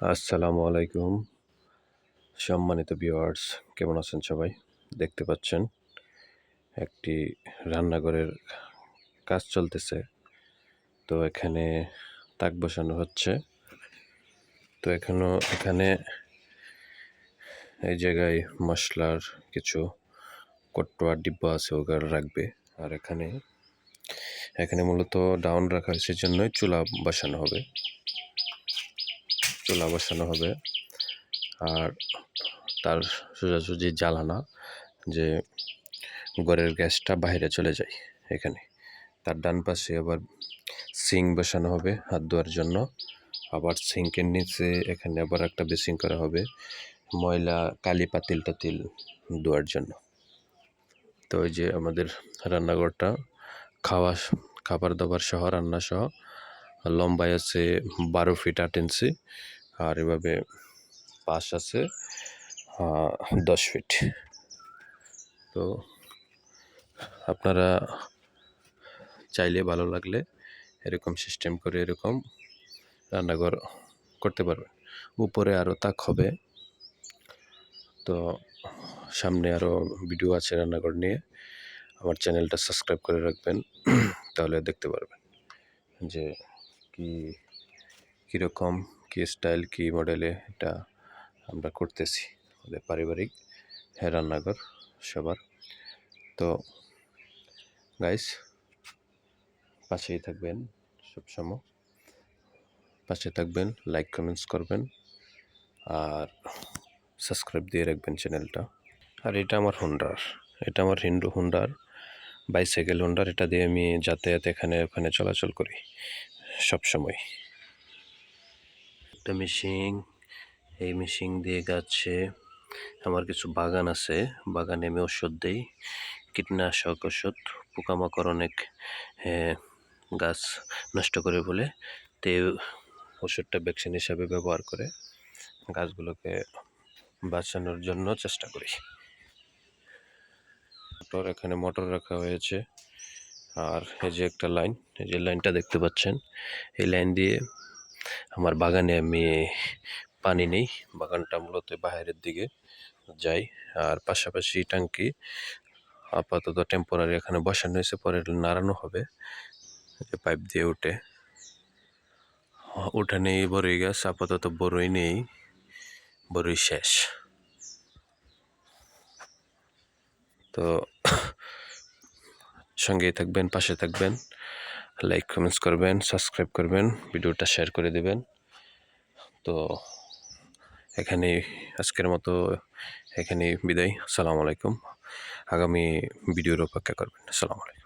আসসালামু আলাইকুম। সম্মানিত ভিউয়ার্স, কেমন আছেন সবাই? দেখতে পাচ্ছেন, একটি রান্নাঘরের কাজ চলতেছে। তো এখানে তাক বসানো হচ্ছে। তো এখনও, এখানে এই জায়গায় মশলার কিছু কট্টোয়ার ডিব্বা আছে ওগুলো রাখবে। আর এখানে এখানে মূলত ডাউন রাখার সেজন্যই চুলা বসানো হবে। চুলা বসানো হবে। আর তার সোজাসুজি জ্বালানা যে ঘরের গ্যাসটা বাইরে চলে যায় এখানে। তার ডান পাশে আবার সিং বসানো হবে হাত ধোয়ার জন্য। আবার সিঙ্কের নিচে এখানে আবার একটা বেসিং করা হবে ময়লা, কালি পাতিল টাতিল ধোয়ার জন্য। তো ওই যে আমাদের রান্নাঘরটা, খাওয়া খাবার দাবার সহ, রান্না সহ লম্বায় আছে বারো ফিট আট ইঞ্চি আর এভাবে পাশ আছে দশ ফিট তো আপনারা চাইলে ভালো লাগলে এরকম সিস্টেম করে এরকম রান্নাঘর করতে পারবেন। উপরে আরও তাক হবে। তো সামনে আরও ভিডিও আছে রান্নাঘর নিয়ে। আমার চ্যানেলটা সাবস্ক্রাইব করে রাখবেন, তাহলে দেখতে পারবেন যে কি, কীরকম, কী স্টাইল কী মডেলে এটা আমরা করতেছি আমাদের পারিবারিক হ্যাঁ সবার। তো গাইস পাশেই থাকবেন সবসময়। পাশে থাকবেন লাইক কমেন্টস করবেন আর সাবস্ক্রাইব দিয়ে রাখবেন চ্যানেলটা আর এটা আমার হুন্ডার, এটা আমার হিন্দু হুন্ডার বাইসাইকেল হুন্ডার, এটা দিয়ে আমি যাতায়াত এখানে, ওখানে চলাচল করি। সব সময়। একটা মেশিন এই মেশিন দিয়ে গাছে আমার কিছু বাগান আছে। বাগানে আমি ওষুধ দিই। কীটনাশক ওষুধ পোকামাকড় অনেক গাছ নষ্ট করে বলে। তে ওষুধটা ভ্যাকসিন হিসাবে ব্যবহার করে গাছগুলোকে বাঁচানোর জন্য চেষ্টা করি। মোটর এখানে মোটর রাখা হয়েছে। আর এই যে একটা লাইন, এই যে লাইনটা দেখতে পাচ্ছেন, এই লাইন দিয়ে আমার বাগানে আমি পানি নেই, বাগানটা মূলত বাইরের দিকে যাই। আর পাশাপাশি ট্যাঙ্কি আপাতত টেম্পোরারি এখানে বসানো হয়েছে, পরে নাড়ানো হবে। যে পাইপ দিয়ে উঠে। উঠে নেই বড়ই গাছ, আপাতত বড়ই নেই বড়ই শেষ। তো সঙ্গেই থাকবেন, পাশে থাকবেন। লাইক কমেন্টস করবেন সাবস্ক্রাইব করবেন, ভিডিওটা শেয়ার করে দেবেন। তো এখানে আজকের মতো এখানে বিদায়। আসসালামু আলাইকুম। আগামী ভিডিওর অপেক্ষা করবেন। আসসালামু আলাইকুম।